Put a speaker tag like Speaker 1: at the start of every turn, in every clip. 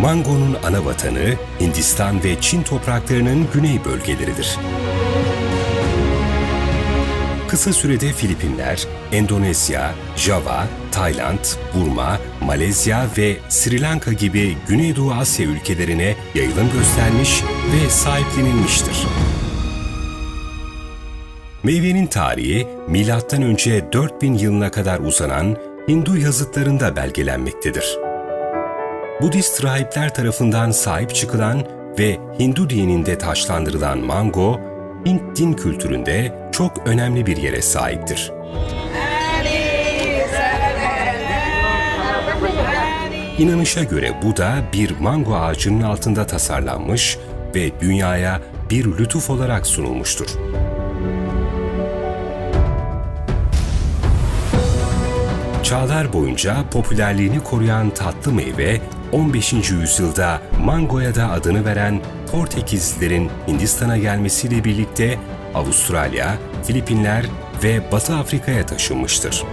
Speaker 1: Mango'nun ana vatanı Hindistan ve Çin topraklarının güney bölgeleridir. Kısa sürede Filipinler, Endonezya, Java, Tayland, Burma, Malezya ve Sri Lanka gibi Güneydoğu Asya ülkelerine yayılım göstermiş ve sahiplenilmiştir. Meyvenin tarihi M.Ö. 4000 yılına kadar uzanan Hindu yazıtlarında belgelenmektedir. Budist rahipler tarafından sahip çıkılan ve Hindu dininde taşlandırılan mango, Hint din kültüründe çok önemli bir yere sahiptir. İnanışa göre bu da bir mango ağacının altında tasarlanmış ve dünyaya bir lütuf olarak sunulmuştur. Çağlar boyunca popülerliğini koruyan tatlı meyve 15. yüzyılda mangoya da adını veren Portekizlilerin Hindistan'a gelmesiyle birlikte Avustralya, Filipinler ve Batı Afrika'ya taşınmıştır.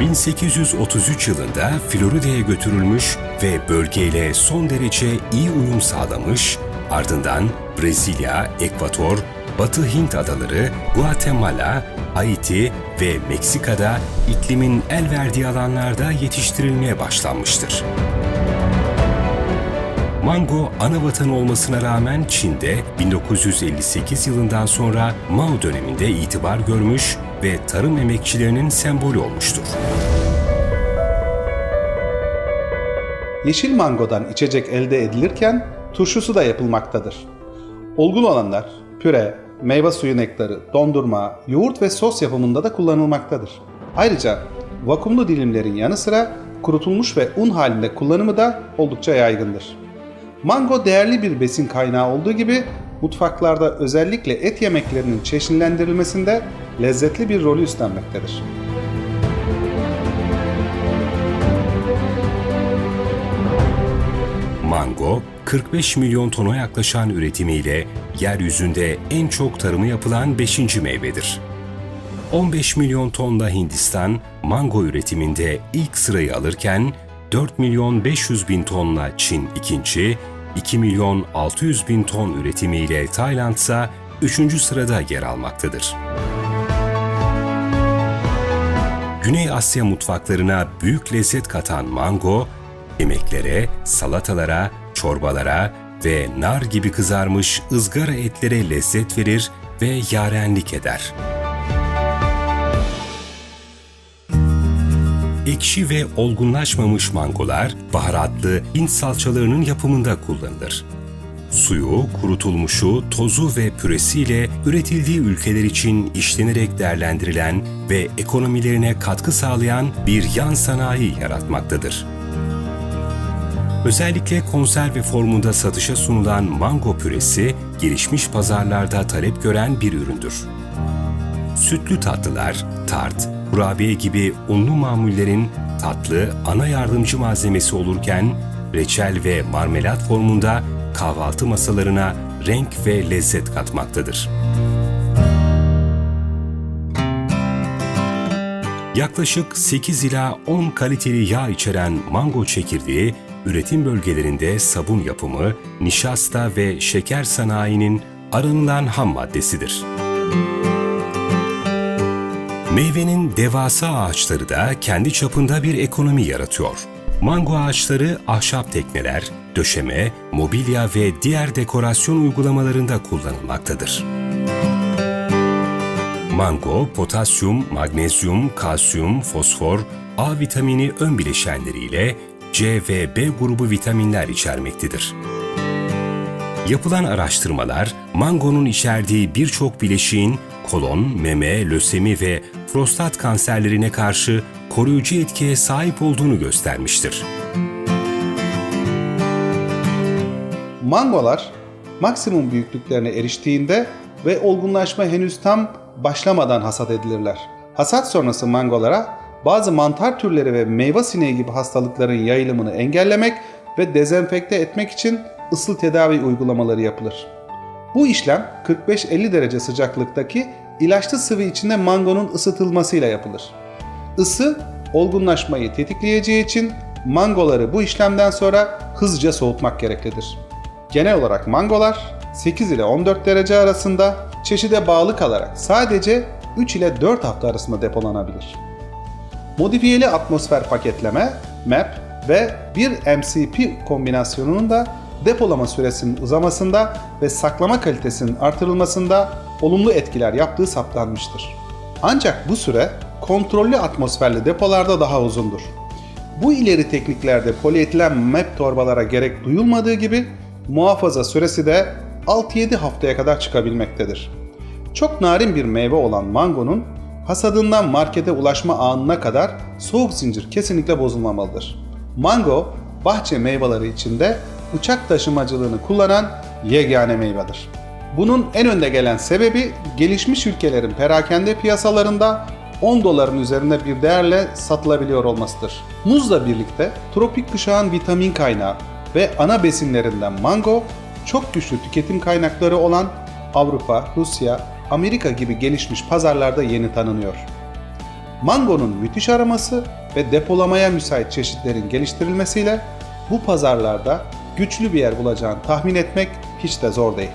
Speaker 1: 1833 yılında Florida'ya götürülmüş ve bölgeyle son derece iyi uyum sağlamış, ardından Brezilya, Ekvator, Batı Hint adaları, Guatemala, Haiti ve Meksika'da iklimin el verdiği alanlarda yetiştirilmeye başlanmıştır. Mango ana vatanı olmasına rağmen Çin'de 1958 yılından sonra Mao döneminde itibar görmüş ve tarım emekçilerinin sembolü olmuştur.
Speaker 2: Yeşil mangodan içecek elde edilirken turşusu da yapılmaktadır. Olgun olanlar püre, meyve suyu nektarı, dondurma, yoğurt ve sos yapımında da kullanılmaktadır. Ayrıca vakumlu dilimlerin yanı sıra kurutulmuş ve un halinde kullanımı da oldukça yaygındır. Mango değerli bir besin kaynağı olduğu gibi mutfaklarda özellikle et yemeklerinin çeşitlendirilmesinde lezzetli bir rolü üstlenmektedir.
Speaker 1: Mango, 45 milyon tona yaklaşan üretimiyle yeryüzünde en çok tarımı yapılan 5. meyvedir. 15 milyon tonla Hindistan mango üretiminde ilk sırayı alırken 4 milyon 500 bin tonla Çin ikinci, 2 milyon 600 bin ton üretimiyle Tayland ise 3. sırada yer almaktadır. Güney Asya mutfaklarına büyük lezzet katan mango, yemeklere, salatalara, çorbalara ve nar gibi kızarmış ızgara etlere lezzet verir ve yarenlik eder. Ekşi ve olgunlaşmamış mangolar baharatlı Hint salçalarının yapımında kullanılır. Suyu, kurutulmuşu, tozu ve püresiyle üretildiği ülkeler için işlenerek değerlendirilen ve ekonomilerine katkı sağlayan bir yan sanayi yaratmaktadır. Özellikle konserve formunda satışa sunulan mango püresi, gelişmiş pazarlarda talep gören bir üründür. Sütlü tatlılar, tart, kurabiye gibi unlu mamullerin tatlı ana yardımcı malzemesi olurken, reçel ve marmelat formunda kahvaltı masalarına renk ve lezzet katmaktadır. Yaklaşık 8 ila 10 kaliteli yağ içeren mango çekirdeği, üretim bölgelerinde sabun yapımı, nişasta ve şeker sanayinin aranılan ham maddesidir. Meyvenin devasa ağaçları da kendi çapında bir ekonomi yaratıyor. Mango ağaçları ahşap tekneler, döşeme, mobilya ve diğer dekorasyon uygulamalarında kullanılmaktadır. Mango, potasyum, magnezyum, kalsiyum, fosfor, A vitamini ön bileşenleriyle C ve B grubu vitaminler içermektedir. Yapılan araştırmalar, mangonun içerdiği birçok bileşiğin kolon, meme, lösemi ve prostat kanserlerine karşı koruyucu etkiye sahip olduğunu göstermiştir.
Speaker 2: Mangolar maksimum büyüklüklerine eriştiğinde ve olgunlaşma henüz tam başlamadan hasat edilirler. Hasat sonrası mangolara bazı mantar türleri ve meyve sineği gibi hastalıkların yayılımını engellemek ve dezenfekte etmek için ısıl tedavi uygulamaları yapılır. Bu işlem 45-50 derece sıcaklıktaki ilaçlı sıvı içinde mangonun ısıtılmasıyla yapılır. Isı olgunlaşmayı tetikleyeceği için mangoları bu işlemden sonra hızlıca soğutmak gereklidir. Genel olarak mangolar 8 ile 14 derece arasında çeşide bağlı kalarak sadece 3 ile 4 hafta arasında depolanabilir. Modifiyeli atmosfer paketleme, MAP ve bir MCP kombinasyonunun da depolama süresinin uzamasında ve saklama kalitesinin artırılmasında olumlu etkiler yaptığı saptanmıştır. Ancak bu süre kontrollü atmosferli depolarda daha uzundur. Bu ileri tekniklerde polietilen MAP torbalara gerek duyulmadığı gibi muhafaza süresi de 6-7 haftaya kadar çıkabilmektedir. Çok narin bir meyve olan mangonun hasadından markete ulaşma anına kadar soğuk zincir kesinlikle bozulmamalıdır. Mango, bahçe meyveleri içinde uçak taşımacılığını kullanan yegane meyvedir. Bunun en önde gelen sebebi gelişmiş ülkelerin perakende piyasalarında 10 doların üzerinde bir değerle satılabiliyor olmasıdır. Muzla birlikte tropik kuşağın vitamin kaynağı ve ana besinlerinden mango, çok güçlü tüketim kaynakları olan Avrupa, Rusya, Amerika gibi gelişmiş pazarlarda yeni tanınıyor. Mangonun müthiş aroması ve depolamaya müsait çeşitlerin geliştirilmesiyle bu pazarlarda güçlü bir yer bulacağını tahmin etmek hiç de zor değil.